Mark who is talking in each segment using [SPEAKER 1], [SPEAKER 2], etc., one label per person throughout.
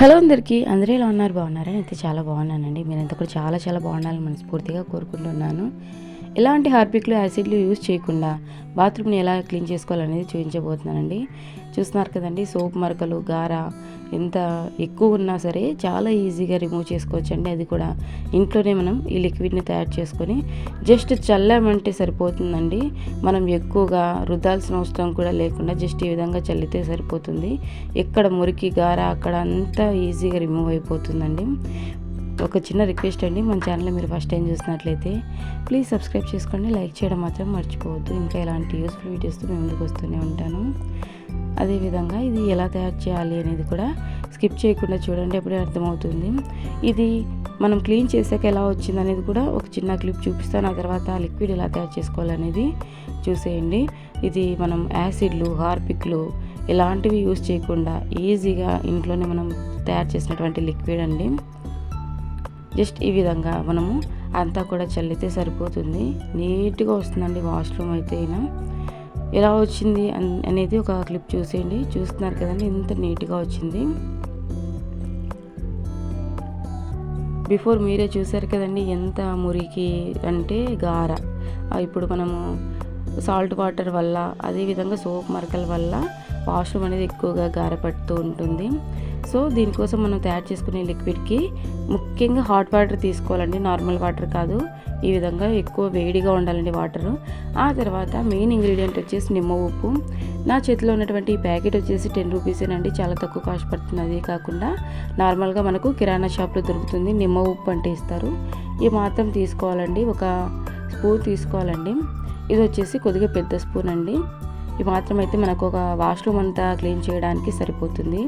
[SPEAKER 1] Hello అందరికీ. అందరూ ఎలా ఉన్నారు? బాగున్నారా? అయితే చాలా బాగున్నానండి. మీరంతా కూడా చాలా చాలా బాగుండాలని మనస్ఫూర్తిగా కోరుకుంటున్నాను. ఎలాంటి హార్పిక్లు యాసిడ్లు యూజ్ చేయకుండా బాత్రూమ్ని ఎలా క్లీన్ చేసుకోవాలనేది చూపించబోతున్నానండి. చూస్తున్నారు కదండి సోప్ మరకలు గార ఎంత ఎక్కువ ఉన్నా సరే చాలా ఈజీగా రిమూవ్ చేసుకోవచ్చండి. అది కూడా ఇంట్లోనే మనం ఈ లిక్విడ్ని తయారు చేసుకొని జస్ట్ చల్లామంటే సరిపోతుందండి. మనం ఎక్కువగా రుద్దాల్సిన అవసరం కూడా లేకుండా జస్ట్ ఈ విధంగా చల్లితే సరిపోతుంది. ఎక్కడ మురికి గార అక్కడ అంతా ఈజీగా రిమూవ్ అయిపోతుందండి. ఒక చిన్న రిక్వెస్ట్ అండి మన ఛానల్ మీరు ఫస్ట్ టైం చూసినట్లయితే ప్లీజ్ సబ్స్క్రైబ్ చేసుకోండి లైక్ చేయడం మాత్రం మర్చిపోవద్దు. ఇంకా ఇలాంటి యూస్ఫుల్ వీడియోస్తో మేము ముందుకు వస్తూనే ఉంటాను. అదేవిధంగా ఇది ఎలా తయారు చేయాలి అనేది కూడా స్కిప్ చేయకుండా చూడండి అప్పుడే అర్థమవుతుంది. ఇది మనం క్లీన్ చేసాక ఎలా వచ్చింది అనేది కూడా ఒక చిన్న క్లిప్ చూపిస్తాను ఆ తర్వాత లిక్విడ్ ఎలా తయారు చేసుకోవాలనేది చూసేయండి. ఇది మనం యాసిడ్లు హార్పిక్లు ఇలాంటివి యూస్ చేయకుండా ఈజీగా ఇంట్లోనే మనం తయారు చేసినటువంటి లిక్విడ్ అండి. జస్ట్ ఈ విధంగా మనము అంతా కూడా చల్లితే సరిపోతుంది. నీట్గా వస్తుందండి వాష్రూమ్ అయితే అయినా. ఎలా వచ్చింది అన్- అనేది ఒక క్లిప్ చూసేయండి. చూస్తున్నారు కదండి ఇంత నీట్గా వచ్చింది. బిఫోర్ మీరే చూసారు కదండి ఎంత మురికి అంటే గార. ఇప్పుడు మనము సాల్ట్ వాటర్ వల్ల అదేవిధంగా సోప్ మరకల వల్ల వాష్రూమ్ అనేది ఎక్కువగా గారపడుతూ ఉంటుంది. సో దీనికోసం మనం తయారు చేసుకునే లిక్విడ్కి ముఖ్యంగా హాట్ వాటర్ తీసుకోవాలండి. నార్మల్ వాటర్ కాదు. ఈ విధంగా ఎక్కువ వేడిగా ఉండాలండి వాటర్. ఆ తర్వాత మెయిన్ ఇంగ్రీడియంట్ వచ్చేసి నిమ్మ ఉప్పు. నా చేతిలో ఉన్నటువంటి ఈ ప్యాకెట్ వచ్చేసి టెన్ రూపీసేనండి. చాలా తక్కువ కాస్ట్ పడుతుంది. అది కాకుండా నార్మల్గా మనకు కిరాణా షాప్లో దొరుకుతుంది. నిమ్మ ఉప్పు అంటే ఇస్తారు. ఈ మాత్రం తీసుకోవాలండి. ఒక స్పూన్ తీసుకోవాలండి. ఇది వచ్చేసి కొద్దిగా పెద్ద స్పూన్ అండి. ఈ మాత్రం అయితే మనకు ఒక వాష్రూమ్ అంతా క్లీన్ చేయడానికి సరిపోతుంది.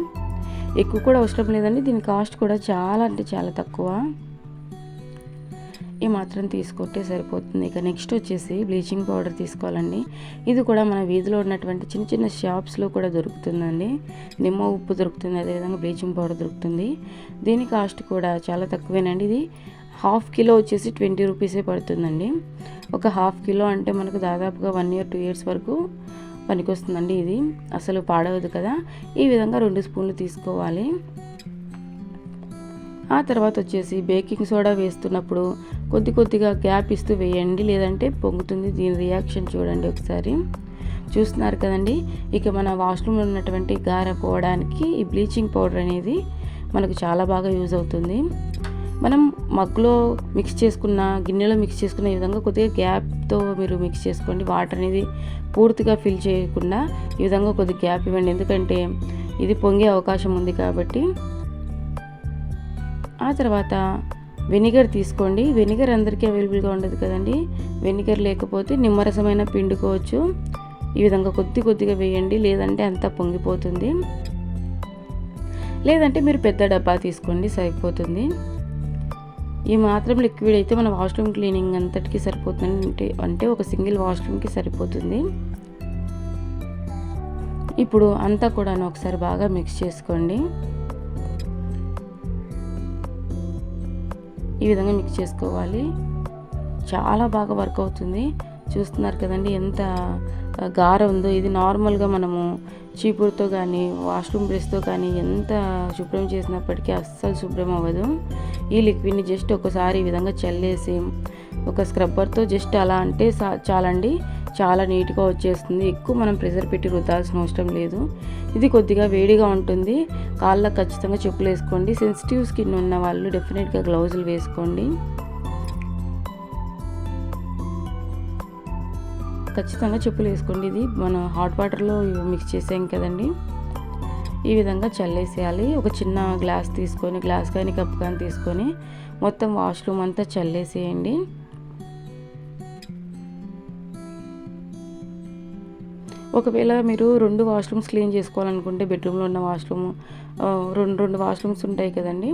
[SPEAKER 1] ఎక్కువ కూడా అవసరం లేదండి. దీని కాస్ట్ కూడా చాలా అంటే చాలా తక్కువ. ఈ మాత్రం తీసుకుంటే సరిపోతుంది. ఇక నెక్స్ట్ వచ్చేసి బ్లీచింగ్ పౌడర్ తీసుకోవాలండి. ఇది కూడా మన వీధిలో ఉన్నటువంటి చిన్న చిన్న షాప్స్లో కూడా దొరుకుతుందండి. నిమ్మ ఉప్పు దొరుకుతుంది అదేవిధంగా బ్లీచింగ్ పౌడర్ దొరుకుతుంది. దీని కాస్ట్ కూడా చాలా తక్కువేనండి. ఇది హాఫ్ కిలో వచ్చేసి ట్వంటీ రూపీసే పడుతుందండి. ఒక హాఫ్ కిలో అంటే మనకు దాదాపుగా వన్ ఇయర్ టూ ఇయర్స్ వరకు పనికొస్తుందండి ఇది. అసలు పాడవదు కదా. ఈ విధంగా రెండు స్పూన్లు తీసుకోవాలి. ఆ తర్వాత వచ్చేసి బేకింగ్ సోడా వేస్తున్నప్పుడు కొద్ది కొద్దిగా గ్యాప్ ఇస్తూ వేయండి. లేదంటే పొంగుతుంది దీని రియాక్షన్ చూడండి ఒకసారి. చూస్తున్నారు కదండి. ఇక మన వాష్రూమ్లో ఉన్నటువంటి గార పోవడానికి ఈ బ్లీచింగ్ పౌడర్ అనేది మనకు చాలా బాగా యూజ్ అవుతుంది. మనం మగ్గులో మిక్స్ చేసుకున్న గిన్నెలో మిక్స్ చేసుకున్న ఈ విధంగా కొద్దిగా గ్యాప్తో మీరు మిక్స్ చేసుకోండి. వాటర్ అనేది పూర్తిగా ఫిల్ చేయకుండా ఈ విధంగా కొద్దిగా గ్యాప్ ఇవ్వండి. ఎందుకంటే ఇది పొంగే అవకాశం ఉంది కాబట్టి. ఆ తర్వాత వెనిగర్ తీసుకోండి. వెనిగర్ అందరికీ అవైలబుల్గా ఉండదు కదండి. వెనిగర్ లేకపోతే నిమ్మరసమైన పిండుకోవచ్చు. ఈ విధంగా కొద్ది కొద్దిగా వేయండి. లేదంటే అంతా పొంగిపోతుంది. లేదంటే మీరు పెద్ద డబ్బా తీసుకోండి. సరిపోతుంది. ఈ మాత్రం లిక్విడ్ అయితే మన వాష్రూమ్ క్లీనింగ్ అంతటికి సరిపోతుంది అంటే అంటే ఒక సింగిల్ వాష్రూమ్కి సరిపోతుంది. ఇప్పుడు అంతా కూడా ఒకసారి బాగా మిక్స్ చేసుకోండి. ఈ విధంగా మిక్స్ చేసుకోవాలి. చాలా బాగా వర్క్ అవుతుంది. చూస్తున్నారు కదండి ఎంత గార ఉందో. ఇది నార్మల్గా మనము చీపురుతో కానీ వాష్రూమ్ బ్రష్తో కానీ ఎంత శుభ్రం చేసినప్పటికీ అస్సలు శుభ్రం అవ్వదు. ఈ లిక్విడ్ని జస్ట్ ఒకసారి ఈ విధంగా చల్లేసి ఒక స్క్రబ్బర్తో జస్ట్ అలా అంటే చాలండి. చాలా నీట్గా వచ్చేస్తుంది. ఎక్కువ మనం ప్రెషర్ పెట్టి రుద్దాల్సిన అవసరం లేదు. ఇది కొద్దిగా వేడిగా ఉంటుంది. కాళ్ళకు ఖచ్చితంగా చెప్పులు వేసుకోండి. సెన్సిటివ్ స్కిన్ ఉన్న వాళ్ళు డెఫినెట్గా గ్లౌజులు వేసుకోండి. ఖచ్చితంగా చెప్పులు వేసుకోండి. ఇది మనం హాట్ వాటర్లో మిక్స్ చేసాం కదండి. ఈ విధంగా చల్లేసేయాలి. ఒక చిన్న గ్లాస్ తీసుకొని గ్లాస్ కానీ కప్ కానీ తీసుకొని మొత్తం వాష్రూమ్ అంతా చల్లేసేయండి. ఒకవేళ మీరు రెండు వాష్రూమ్స్ క్లీన్ చేసుకోవాలనుకుంటే బెడ్రూమ్లో ఉన్న వాష్రూమ్ రెండు రెండు వాష్రూమ్స్ ఉంటాయి కదండి.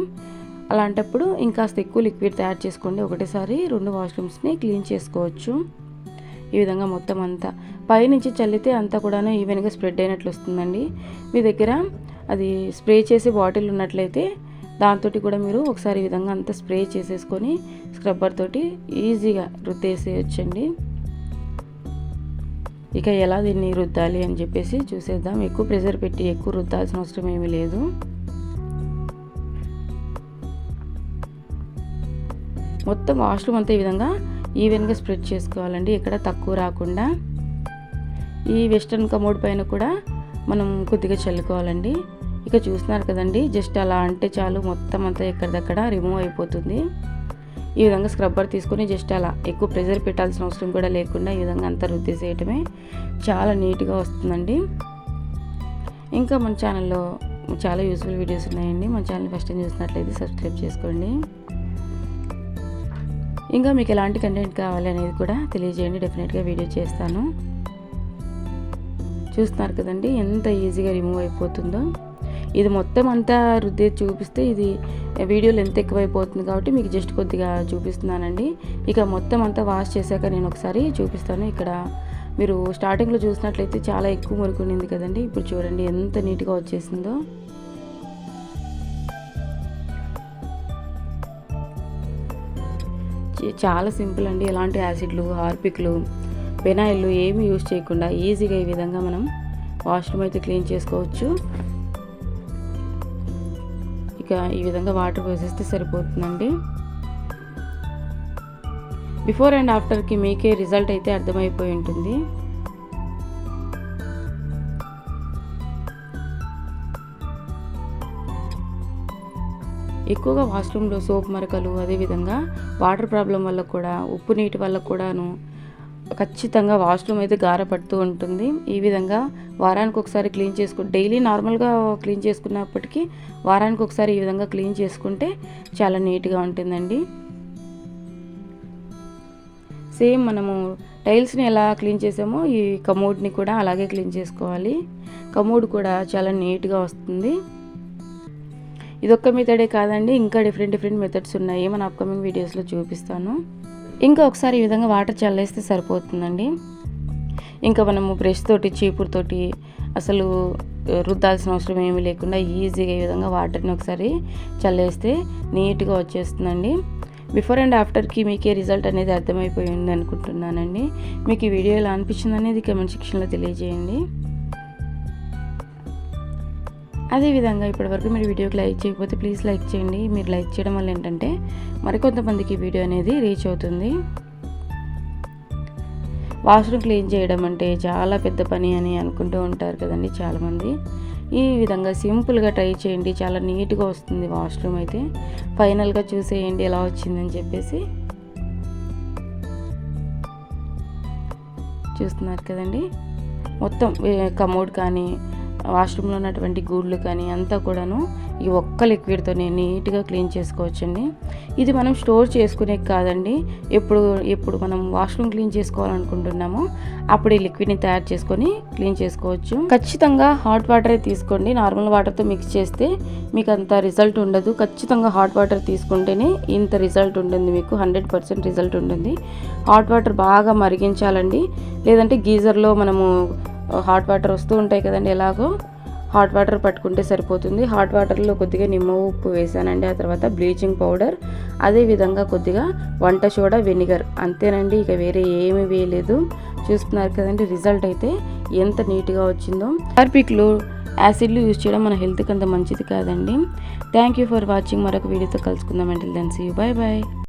[SPEAKER 1] అలాంటప్పుడు ఇంకాస్త ఎక్కువ లిక్విడ్ తయారు చేసుకోండి. ఒకటేసారి రెండు వాష్రూమ్స్ని క్లీన్ చేసుకోవచ్చు. ఈ విధంగా మొత్తం అంతా. పైనుంచి చల్లితే అంతా కూడాను ఈవెన్గా స్ప్రెడ్ అయినట్లు వస్తుందండి. మీ దగ్గర అది స్ప్రే చేసి బాటిల్ ఉన్నట్లయితే దాంతో కూడా మీరు ఒకసారి ఈ విధంగా అంతా స్ప్రే చేసేసుకొని స్క్రబ్బర్ తోటి ఈజీగా రుద్దేసేయచ్చండి. ఇక ఎలా దీన్ని రుద్దాలి అని చెప్పేసి చూసేద్దాం. ఎక్కువ ప్రెషర్ పెట్టి ఎక్కువ రుద్దాల్సిన అవసరం ఏమీ లేదు. మొత్తం వాష్రూమ్ అంతా ఈ విధంగా ఈవెన్గా స్ప్రెడ్ చేసుకోవాలండి ఇక్కడ తక్కువ రాకుండా. ఈ వెస్ట్రన్ కమోడ్ పైన కూడా మనం కొద్దిగా చల్లుకోవాలండి. ఇక చూస్తున్నారు కదండి జస్ట్ అలా అంటే చాలు మొత్తం అంతా ఎక్కడిదక్కడ రిమూవ్ అయిపోతుంది. ఈ విధంగా స్క్రబ్బర్ తీసుకొని జస్ట్ అలా ఎక్కువ ప్రెజర్ పెట్టాల్సిన అవసరం కూడా లేకుండా ఈ విధంగా అంతా రుద్దేసేయటమే చాలా నీట్గా వస్తుందండి. ఇంకా మన ఛానల్లో చాలా యూస్ఫుల్ వీడియోస్ ఉన్నాయండి. మన ఛానల్ ఫస్ట్ టైం చూసినట్లయితే సబ్స్క్రైబ్ చేసుకోండి. ఇంకా మీకు ఎలాంటి కంటెంట్ కావాలి అనేది కూడా తెలియజేయండి. డెఫినెట్గా వీడియో చేస్తాను. చూస్తున్నారు కదండి ఎంత ఈజీగా రిమూవ్ అయిపోతుందో. ఇది మొత్తం అంతా రుద్ది చూపిస్తే ఇది వీడియోలు ఎంత ఎక్కువైపోతుంది కాబట్టి మీకు జస్ట్ కొద్దిగా చూపిస్తున్నానండి. ఇక మొత్తం అంతా వాష్ చేశాక నేను ఒకసారి చూపిస్తాను. ఇక్కడ మీరు స్టార్టింగ్లో చూసినట్లయితే చాలా ఎక్కువ మురుకునింది కదండి. ఇప్పుడు చూడండి ఎంత నీట్గా వచ్చేసిందో. చాలా సింపుల్ అండి. ఎలాంటి యాసిడ్లు హార్పిక్లు పెనాయిల్లు ఏమి యూజ్ చేయకుండా ఈజీగా ఈ విధంగా మనం వాష్రూమ్ అయితే క్లీన్ చేసుకోవచ్చు. ఇక ఈ విధంగా వాటర్ పోసేస్తే సరిపోతుందండి. బిఫోర్ అండ్ ఆఫ్టర్కి మీకే రిజల్ట్ అయితే అర్థమైపోయి ఉంటుంది. ఎక్కువగా వాష్రూమ్లో సోప్ మరకలు అదేవిధంగా వాటర్ ప్రాబ్లం వల్ల కూడా ఉప్పు నీటి వల్ల కూడాను ఖచ్చితంగా వాష్రూమ్ అయితే గార పడుతూ ఉంటుంది. ఈ విధంగా వారానికి ఒకసారి క్లీన్ చేసుకు డైలీ నార్మల్గా క్లీన్ చేసుకున్నప్పటికీ వారానికి ఒకసారి ఈ విధంగా క్లీన్ చేసుకుంటే చాలా నీట్గా ఉంటుందండి. సేమ్ మనము టైల్స్ని ఎలా క్లీన్ చేసామో ఈ కమోడ్ని కూడా అలాగే క్లీన్ చేసుకోవాలి. కమోడ్ కూడా చాలా నీట్గా వస్తుంది. ఇదొక్క మెథడే కాదండి ఇంకా డిఫరెంట్ డిఫరెంట్ మెథడ్స్ ఉన్నాయి. మన అప్కమింగ్ వీడియోస్లో చూపిస్తాను. ఇంకా ఒకసారి ఈ విధంగా వాటర్ చల్లేస్తే సరిపోతుందండి. ఇంకా మనము బ్రష్ తోటి చీపురుతోటి అసలు రుద్దాల్సిన అవసరం ఏమీ లేకుండా ఈజీగా ఈ విధంగా వాటర్ని ఒకసారి చల్లేస్తే నీట్గా వచ్చేస్తుందండి. బిఫోర్ అండ్ ఆఫ్టర్కి మీకే రిజల్ట్ అనేది అర్థమైపోయింది అనుకుంటున్నానండి. మీకు ఈ వీడియో ఎలా అనిపించింది అనేది కమెంట్ సెక్షన్లో తెలియజేయండి. అదేవిధంగా ఇప్పటివరకు మీరు వీడియోకి లైక్ చేయకపోతే ప్లీజ్ లైక్ చేయండి. మీరు లైక్ చేయడం వల్ల ఏంటంటే మరికొంతమందికి వీడియో అనేది రీచ్ అవుతుంది. వాష్రూమ్ క్లీన్ చేయడం అంటే చాలా పెద్ద పని అని అనుకుంటూ ఉంటారు కదండి చాలామంది. ఈ విధంగా సింపుల్గా ట్రై చేయండి. చాలా నీట్గా వస్తుంది వాష్రూమ్ అయితే. ఫైనల్గా చూసేయండి ఎలా వచ్చిందని చెప్పేసి. చూస్తున్నారు కదండి. మొత్తం కమోడ్ కానీ వాష్రూమ్లో ఉన్నటువంటి గూళ్ళు కానీ అంతా కూడాను ఈ ఒక్క లిక్విడ్తోనే నీట్గా క్లీన్ చేసుకోవచ్చండి. ఇది మనం స్టోర్ చేసుకునే కాదండి. ఎప్పుడు ఎప్పుడు మనం వాష్రూమ్ క్లీన్ చేసుకోవాలనుకుంటున్నామో అప్పుడు ఈ లిక్విడ్ని తయారు చేసుకొని క్లీన్ చేసుకోవచ్చు. ఖచ్చితంగా హాట్ వాటరే తీసుకోండి. నార్మల్ వాటర్తో మిక్స్ చేస్తే మీకు అంత రిజల్ట్ ఉండదు. ఖచ్చితంగా హాట్ వాటర్ తీసుకుంటేనే ఇంత రిజల్ట్ ఉంటుంది మీకు. హండ్రెడ్ పర్సెంట్ రిజల్ట్ ఉంటుంది. హాట్ వాటర్ బాగా మరిగించాలండి. లేదంటే గీజర్లో మనము హాట్ వాటర్ వస్తూ ఉంటాయి కదండి ఎలాగో. హాట్ వాటర్ పట్టుకుంటే సరిపోతుంది. హాట్ వాటర్లో కొద్దిగా నిమ్మ ఉప్పు వేసానండి. ఆ తర్వాత బ్లీచింగ్ పౌడర్ అదేవిధంగా కొద్దిగా వంట సోడా వెనిగర్ అంతేనండి ఇక వేరే ఏమీ వేయలేదు. చూస్తున్నారు కదండి రిజల్ట్ అయితే ఎంత నీట్గా వచ్చిందో. హార్పిక్లు యాసిడ్లు యూజ్ చేయడం మన హెల్త్కి అంత మంచిది కాదండి. థ్యాంక్ యూ ఫర్ వాచింగ్ మరొక వీడియోతో కలుసుకుందామండి దెన్ సీ బాయ్ బాయ్